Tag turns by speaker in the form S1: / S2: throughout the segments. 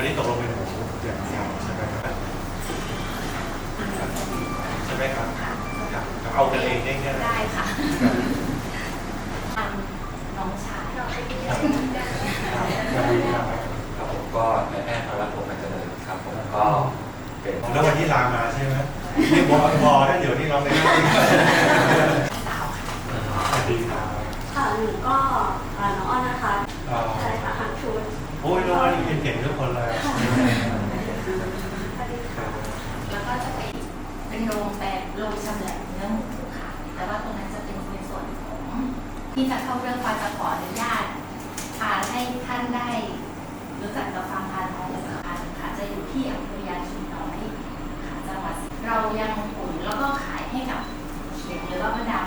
S1: อั
S2: น
S3: นี้ตก
S1: ล
S4: ง
S1: เป็
S2: น ที่จะเข้าเรื่องความจะขออนุญาตพาให้ท่านได้รู้จักกับฟาร์มพานทองสำคัญค่ะจะอยู่ที่อำเภอยาชุมน้อยค่ะจังหวัดเรายังขุนแล้วก็ขายให้กับเขียงหรือว่าบรรดา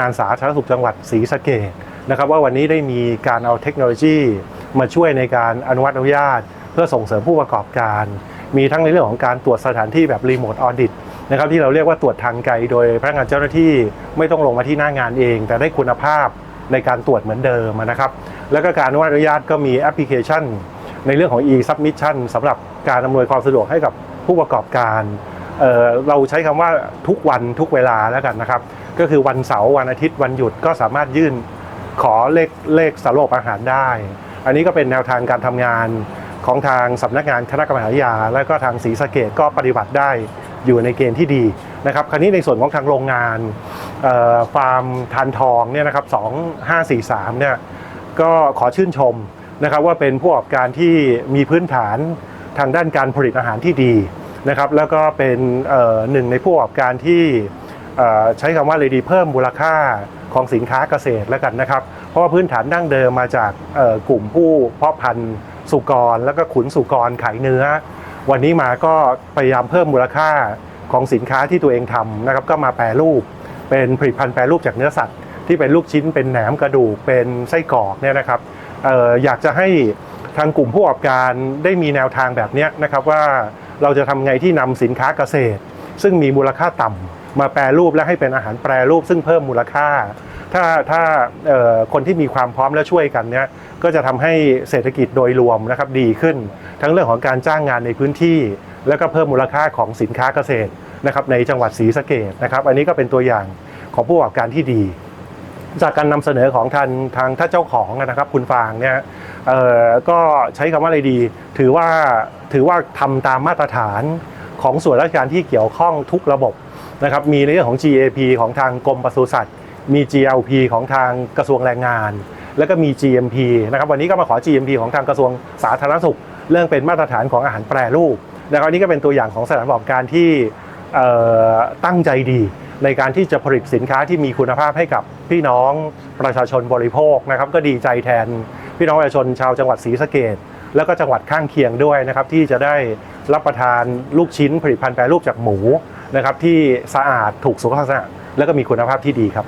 S2: งา
S1: นสาธารณสุขจังหวัดศรีสะเกษนะครับว่าวันนี้ได้มีการเอาเทคโนโลยี มาช่วยในการอนุวัตอนุญาต เพื่อส่งเสริมผู้ประกอบการ มีทั้งในเรื่องของการตรวจสถานที่แบบรีโมทออดิตนะครับที่เราเรียกว่าตรวจทางไกลโดยพนักงานเจ้าหน้าที่ไม่ต้องลงมาที่หน้างานเอง แต่ได้คุณภาพในการตรวจเหมือนเดิมนะครับแล้วก็การอนุวัตอนุญาตก็มีแอปพลิเคชัน ในเรื่องของ e-submission สำหรับการอำนวยความสะดวกให้กับผู้ประกอบการ เเราใช้คำว่าทุกวันทุกเวลาแล้วกันนะครับ ก็คือวันเสาร์วันอาทิตย์วันหยุดก็สามารถยื่นขอเลขเลขสารบอาหารได้ อันนี้ก็เป็นแนวทางการทำงานของทางสำนักงานคณะกรรมการยา และก็ทางศรีสะเกดก็ปฏิบัติได้อยู่ในเกณฑ์ที่ดีนะครับ คราวนี้ในส่วนของทางโรงงานฟาร์มทานทองเนี่ยนะครับ2543เนี่ยก็ขอชื่นชมนะครับว่าเป็นผู้ประกอบการที่มีพื้นฐานทางด้านการผลิตอาหารที่ดี นะครับแล้วก็เป็นหนึ่งในผู้ประกอบการที่ใช้คำว่าเลยดีเพิ่มมูลค่าของสินค้าเกษตรแล้วกันนะครับ เพราะว่าพื้นฐานดั้งเดิมมาจากกลุ่มผู้เพาะพันธุ์สุกร แล้วก็ขุนสุกรขายเนื้อ วันนี้มาก็พยายามเพิ่มมูลค่าของสินค้าที่ตัวเองทำนะครับก็มาแปรรูป เป็นผลิตภัณฑ์แปรรูปจากเนื้อสัตว์ ที่เป็นลูกชิ้นเป็นแหนมกระดูกเป็นไส้กรอกเนี่ยนะครับอออยากจะให้ทางกลุ่มผู้ประกอบการได้มีแนวทางแบบนี้นะครับว่า เราจะทำไงที่นำสินค้าเกษตร ซึ่งมีมูลค่าต่ำมาแปรรูปและให้เป็นอาหารแปรรูป ซึ่งเพิ่มมูลค่า ถ้าถ้าคนที่มีความพร้อมและช่วยกันเนี่ยก็จะทำให้เศรษฐกิจโดยรวมนะครับดีขึ้น ทั้งเรื่องของการจ้างงานในพื้นที่ แล้วก็เพิ่มมูลค่าของสินค้าเกษตรนะครับในจังหวัดศรีสะเกดนะครับ อันนี้ก็เป็นตัวอย่างของผู้ประกอบการที่ดี จากการนำเสนอของทางทางท่านเจ้าของนะครับ คุณฟางเนี่ยก็ใช้คำว่าอะไรดี ถือว่าถือว่าทำตามมาตรฐานของส่วนราชการที่เกี่ยวข้องทุกระบบนะครับ มีในเรื่องของ GAP ของทางกรมปศุสัตว์ มี GLP ของทางกระทรวงแรงงาน แล้วก็มี GMP นะครับ วันนี้ก็มาขอ GMP ของทางกระทรวงสาธารณสุข เรื่องเป็นมาตรฐานของอาหารแปรรูปนะครับอันนี้ก็เป็นตัวอย่างของสถานประกอบการที่ ตั้งใจดีในการที่จะผลิตสินค้าที่มีคุณภาพให้กับพี่น้องประชาชนบริโภคนะครับ ก็ดีใจแทนพี่น้องประชาชนชาวจังหวัดศรีสะเกดแล้วก็จังหวัดข้างเคียงด้วยนะครับ ที่จะได้รับประทานลูกชิ้นผลิตภัณฑ์แปรรูปจากหมูนะครับที่สะอาดถูกสุขลักษณะ แล้วก็มีคุณภาพที่ดีครับ